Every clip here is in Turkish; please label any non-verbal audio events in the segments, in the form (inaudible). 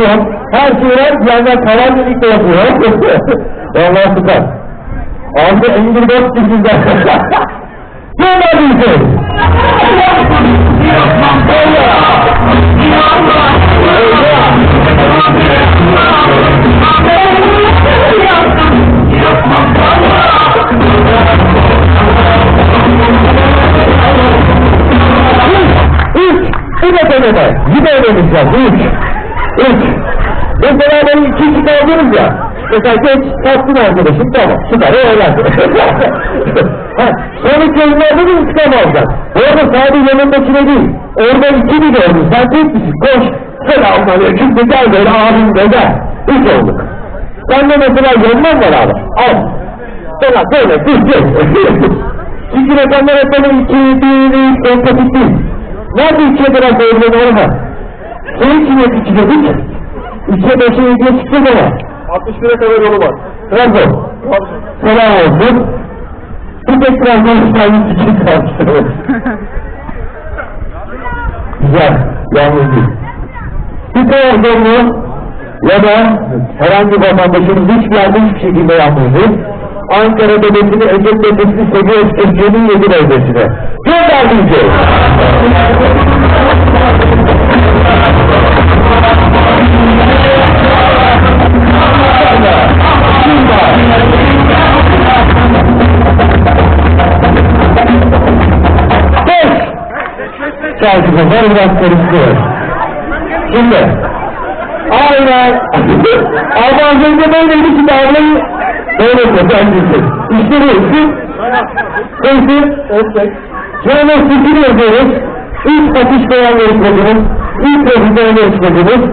Her şey var. Bir yandan kalan de yapıyor. (laughs) Vallahi süper. Aldı Engin Dört çizgiden. (laughs) Ne var diyeceğiz? İki kaldırırız ya. Mesela geç taktın arkadaşım tamam. Süper öğrendi. sonraki oyunlarda da intikam alacaksın. Bu arada sadece yanındakine değil. Orada iki bir gördün. Sen tek misin? Koş. Selamünaleyküm de gel böyle abim de gel. Üç olduk. Sen de mesela var abi. Al. Sana böyle dur. Çünkü (laughs) rakamlar böyle iki, bir, üç, sempatik değil. Nerede ikiye biraz öğrenen olma? Senin için hep iki dedik. İkiye beşe yediye çıktı ama. 61'e kadar yolu var. Trabzon. Selam olsun. Bir tek Trabzon İslam'ın için kalmıştır. Güzel. Yalnız değil. Bir Trabzonlu ya da herhangi bir vatandaşımız hiçbir yerde hiçbir şekilde yalnız değil. Ankara Devleti'ni Ecep Devleti'ni seviyor Ece'nin yedi bölgesine. Göndermeyeceğiz. Pazar biraz karıştırıyor. Şimdi. Aynen. Ama az önce böyleydi şimdi ablayı böyle yapacağız. İşte bu. İsim. Özbek. Şöyle fikir yazıyoruz. İlk atış beyan yarışmacımız. İlk profesyonel yarışmacımız.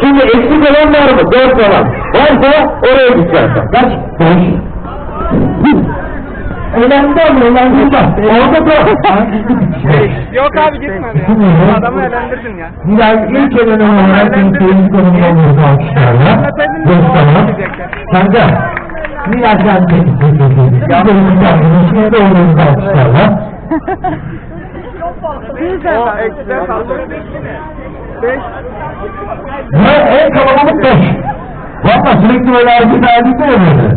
Şimdi eksik olan var mı? Dört falan. Varsa oraya gideceğiz. Kaç? Beş. Önemli ama var. Orada da... Yok abi gitmedi. Adamı eğlendirdin ya. Bilal ilk önemli olarak bir seyirci konumunda olurdu alkışlarla. Dostlarla. Sen de. Bilal sen de. Seyirci arkadaşına da olurdu alkışlarla. O eksiden kaldı. 5. Ve en kalabalık beş. Valla sürekli böyle hareket halinde ya böyle.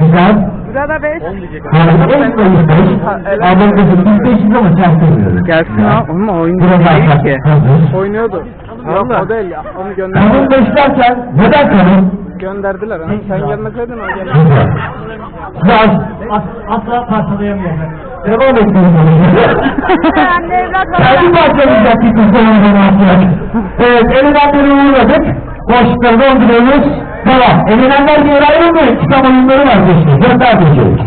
Güzel. Burada 5. Yani en sayı beş. Ama kızım biz beşiz ama çaktırmıyoruz. Gelsin ha. Oğlum o oyun değil ki. Oynuyordu. Yok o değil ya. Onu Kadın gönderdiler. beşlerken neden kadın? Gönderdiler. Hani sen gelmeseydin o gelirdi. Güzel. Biraz asla parçalayamıyor. Devam ediyoruz. Kendi parçalayacak bir kız atacak. Evet, elinden beri uğradık. Boşlukları dolduruyoruz. Tamam, elindenler bir yere ayrılmıyor. Kitap oyunları var peşinde. Gönder diyeceğiz.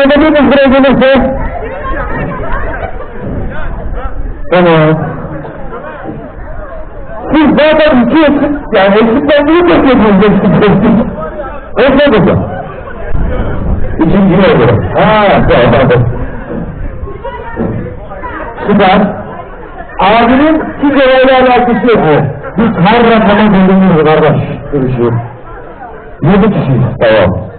Sonra bir izleyici gelirse. Tamam. Siz zaten iki eksik, yani eksikten niye bekliyorsunuz eksik eksik? Eksik eksik. İkinciye göre. Haa, tamam. Süper. Abinin siz olayla alakası yok mu? Biz her rakama bölünüyoruz kardeş. Görüşüyor. Yedi kişiyiz. Tamam.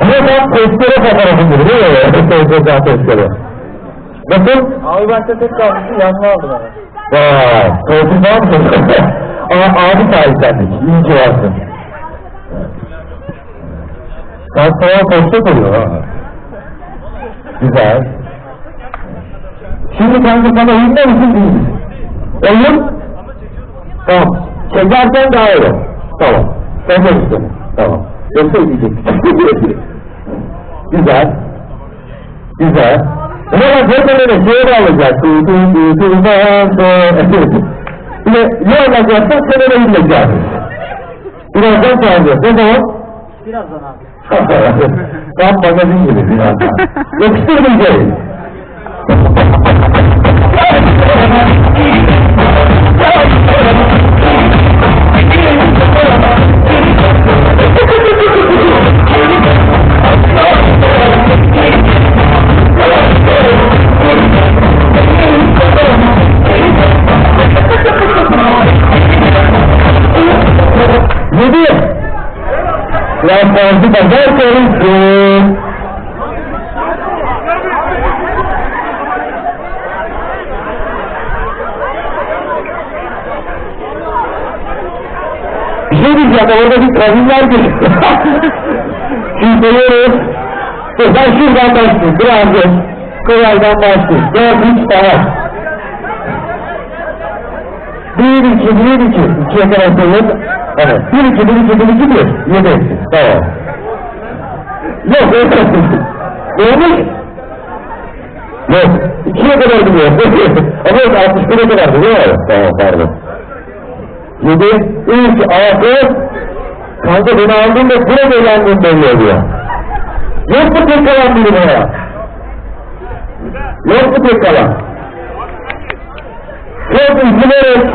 Ama ben testere fotoğrafımdır değil mi? Testere testere. Nasıl? Abi ben tek kalmıştım yanına aldım ama. Vay. Koltuk var mı? (laughs) A abi sahiplendik. İyi ki varsın. Sen sana koştuk oluyor ha. Güzel. Şimdi kanka sana uyumda mısın değil misin? Oyun? Tamam. Çekersen daha iyi. Tamam. Sen de misin? Tamam. Yoksa ödeyecek. Güzel. Güzel. Ama bak zaten öyle şeye bağlayacak. Tu tu tu tu tu Bir de ne olacaksa (laughs) sen öyle ineceksin. Birazdan çağıracağız. Ne zaman? Birazdan abi. (laughs) Tam magazin gibi birazdan. Yapıştır diyeceğiz. (laughs) Yedi. Konuşsun. Bir şey diyeceğim, orada bir kadın var ki. Şimdi. Dur, ben şuradan başlayayım, birazcık. Kolaydan başlayayım. Dört, üç, tamam. Bir, iki, bir, iki. İkiye kadar sayın. Evet. Bir, iki, bir, iki, bir, iki, bir. Yedi. Tamam. Yok, yok. Olmuş. Yok. İkiye kadar gidiyor. Ama yok, 61'e kadar gidiyor. Tamam, pardon. Yedi, üç, altı. Kanka beni aldın da burada eğlendim belli oluyor. Yok mu tek kalan biri bana? Yok mu tek kalan? Çok üzülerek,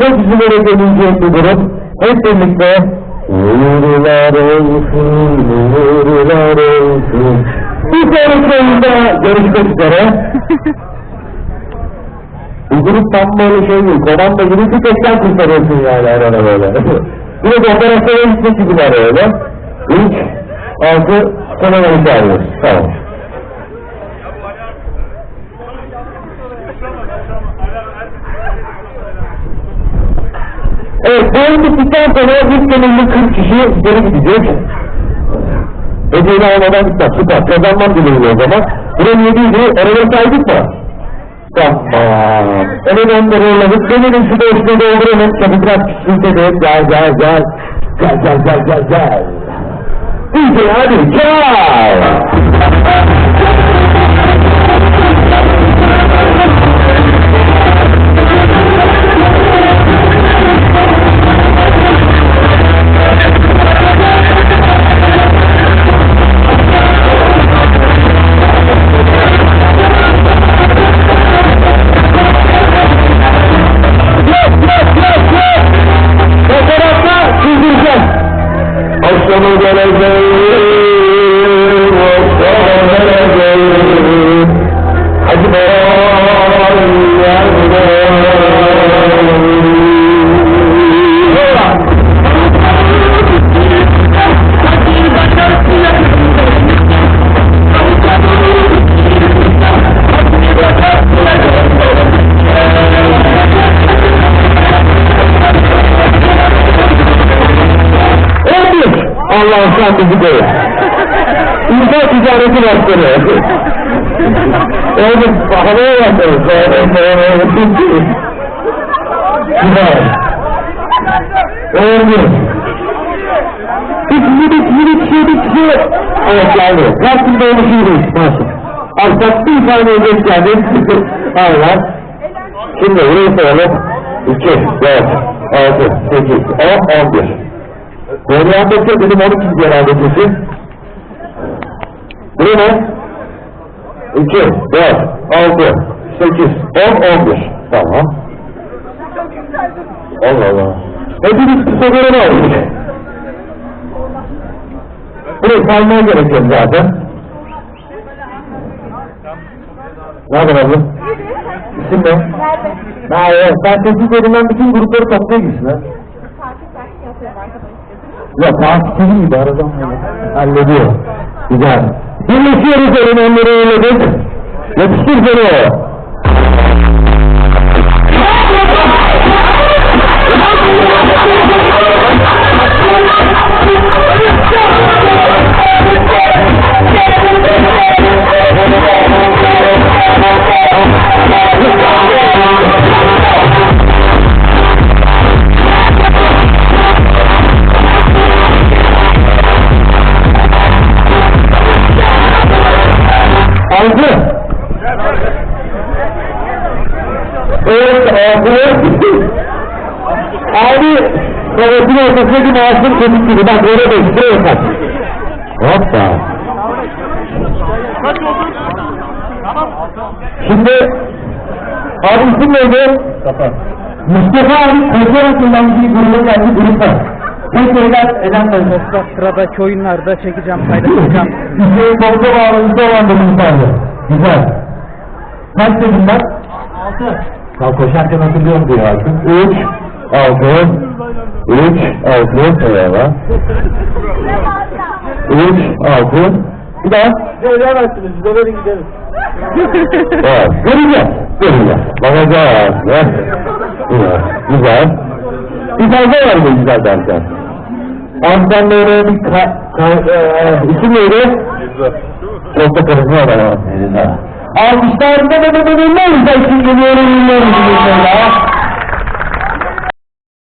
çok üzülerek ölünecek bir durum. Hep birlikte uğurlar olsun, uğurlar olsun. Bir sonraki oyunda görüşmek üzere. Bu grup tam böyle şey değil, komanda gibi bir tekten kurtarıyorsun yani arada böyle. Bir de operasyona gitmek gibiler öyle. Üç, altı, sonra onu çağırıyoruz. Tamam. Oyun bittikten sonra ilk gönüllü 40 kişi geri gidecek. Hediyeyi almadan gitmez. Süper. Kazanmam dileğiyle o zaman. Buranın yediydi. Oraya saydık mı? Tamam. Evet onları yolladık. Benim şu boşluğu dolduralım. Tabii biraz küçülte de. Gel gel gel. Gel gel gel gel gel. İyice hadi gel. وحسن درجين وصعب درجين. أجمل başkanı. Oğlum havaya başlarız. Güzel. On bir. Üç, yedi, yedi, yedi, yedi. Evet geldi. Rabbim böyle değil. Nasıl? Bir saniye geç geldi. Aynen. Şimdi burayı sayalım. 2, 4, 6, 8, 10, 11. Doğru yandaşı benim 12. herhalde kesin. Bu ne? 2, 4, 6, 8, 10, 11. Tamam. Allah Allah. Hepimiz kısa göre ne olmuş? Burayı saymaya gerek yok zaten. Ne haber abla? İsim ne? Evet, sen tesis yerinden bütün grupları toplaya gitsin ha. Ya takipçi gibi aradan böyle. Hallediyor. Güzel. Birleşiyoruz elin onları eyledik. Yapıştır seni. Evet, ağzını... Abi, kavasının ortasındaki masum çocuk gibi. Bak öyle de işte yapar. Hoppa. Şimdi, abi isim neydi? Mustafa. Mustafa abi, Kocaeli'nden bir gruba geldi, grup var. Tekrardan eden dostlar sıradaki oyunlarda çekeceğim, paylaşacağım. Hüseyin Tolga bağlarında olan da Mustafa. Güzel. Kaç dedim ben? Altı. Ya koşarken hatırlıyorum diyor artık. Üç, altı, üç, altı, eyvallah. Üç, altı, bir daha. Söyleyemezsiniz, bize verin gideriz. Evet, göreceğiz, göreceğiz. Bakacağız. ya. Güzel. Bir fazla var mı güzel dersen? Antrenörü bir ka... ka e, isim neydi? Çok da karışma var ama. Alkışlar ne geliyorum. Ne güzel ya.